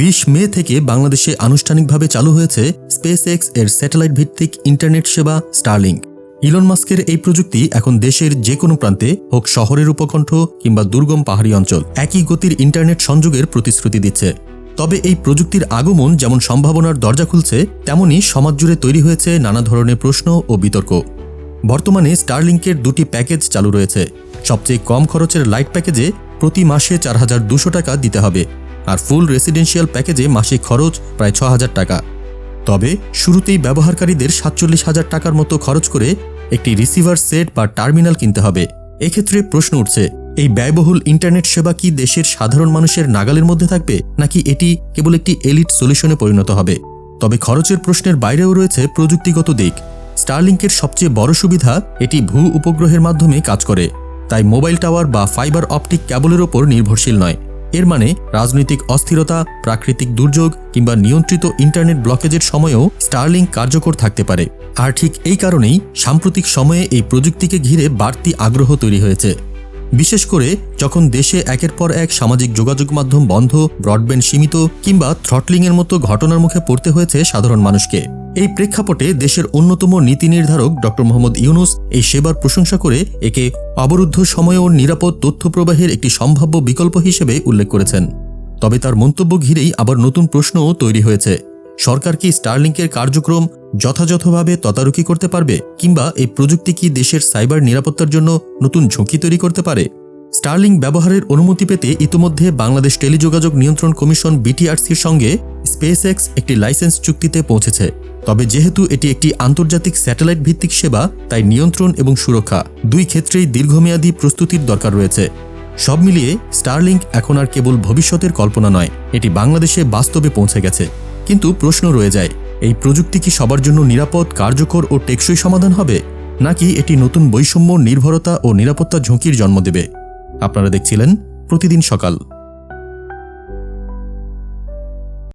বিশ মে থেকে বাংলাদেশে আনুষ্ঠানিকভাবে চালু হয়েছে স্পেস এক্সের স্যাটেলাইট ভিত্তিক ইন্টারনেট সেবা স্টারলিংক ইলন মাস্কের এই প্রযুক্তি এখন দেশের যে কোনো প্রান্তে হোক শহরের উপকণ্ঠ কিংবা দুর্গম পাহাড়ি অঞ্চল, একই গতির ইন্টারনেট সংযোগের প্রতিশ্রুতি দিচ্ছে। তবে এই প্রযুক্তির আগমন যেমন সম্ভাবনার দরজা খুলছে, তেমনি সমাজ জুড়ে তৈরি হয়েছে নানা ধরনের প্রশ্ন ও বিতর্ক। বর্তমানে স্টারলিংকের দুটি প্যাকেজ চালু রয়েছে। সবচেয়ে কম খরচের লাইট প্যাকেজে প্রতি মাসে চার হাজার দুশো টাকা দিতে হবে। আর ফুল রেসিডেন্সিয়াল প্যাকেজে মাসিক খরচ প্রায় ছ হাজার টাকা। তবে শুরুতেই ব্যবহারকারীদের সাতচল্লিশ হাজার টাকার মতো খরচ করে একটি রিসিভার সেট বা টার্মিনাল কিনতে হবে। এক্ষেত্রে প্রশ্ন উঠছে, এই ব্যয়বহুল ইন্টারনেট সেবা কি দেশের সাধারণ মানুষের নাগালের মধ্যে থাকবে, নাকি এটি কেবল একটি এলিট সলিউশনে পরিণত হবে? তবে খরচের প্রশ্নের বাইরেও রয়েছে প্রযুক্তিগত দিক। স্টারলিংকের সবচেয়ে বড় সুবিধা, এটি ভূ উপগ্রহের মাধ্যমে কাজ করে। তাই মোবাইল টাওয়ার বা ফাইবার অপটিক ক্যাবলের ওপর নির্ভরশীল নয়। এর মানে রাজনৈতিক অস্থিরতা, প্রাকৃতিক দুর্যোগ কিংবা নিয়ন্ত্রিত ইন্টারনেট ব্লকেজের সময়েও স্টারলিংক কার্যকর থাকতে পারে। আর ঠিক এই কারণেই সাম্প্রতিক সময়ে এই প্রযুক্তিকে ঘিরে বাড়তি আগ্রহ তৈরি হয়েছে। বিশেষ করে যখন দেশে একের পর এক সামাজিক যোগাযোগ মাধ্যম বন্ধ, ব্রডব্যান্ড সীমিত কিংবা থ্রটলিংয়ের মতো ঘটনার মুখে পড়তে হয়েছে সাধারণ মানুষকে। এই প্রেক্ষাপটে দেশের অন্যতম নীতি নির্ধারক ড. মোহাম্মদ ইউনুস এই সেবার প্রশংসা করে একে অবরুদ্ধ সময় ও নিরাপদ তথ্য প্রবাহের একটি সম্ভাব্য বিকল্প হিসেবে উল্লেখ করেছেন। তবে তার মন্তব্য ঘিরেই আবার নতুন প্রশ্নও তৈরি হয়েছে। সরকার কি স্টারলিংকের কার্যক্রম যথাযথভাবে তদারকি করতে পারবে কিংবা এই প্রযুক্তি কি দেশের সাইবার নিরাপত্তার জন্য নতুন ঝুঁকি তৈরি করতে পারে? স্টারলিং ব্যবহারের অনুমতি পেতে ইতিমধ্যে বাংলাদেশ টেলিযোগাযোগ নিয়ন্ত্রণ কমিশন বিটিআরসির সঙ্গে স্পেস একটি লাইসেন্স চুক্তিতে পৌঁছেছে। তবে যেহেতু এটি একটি আন্তর্জাতিক স্যাটেলাইট ভিত্তিক সেবা, তাই নিয়ন্ত্রণ এবং সুরক্ষা দুই ক্ষেত্রেই দীর্ঘমেয়াদী প্রস্তুতির দরকার রয়েছে। সব মিলিয়ে স্টারলিংক এখন আর কেবল ভবিষ্যতের কল্পনা নয়, এটি বাংলাদেশে বাস্তবে পৌঁছে গেছে। কিন্তু প্রশ্ন রয়ে যায়, এই প্রযুক্তি কি সবার জন্য নিরাপদ, কার্যকর ও টেকসই সমাধান হবে? নাকি এটি নতুন বৈষম্য, নির্ভরতা ও নিরাপত্তা ঝুঁকির জন্ম দেবে? আপনারা দেখছিলেন প্রতিদিন সকাল।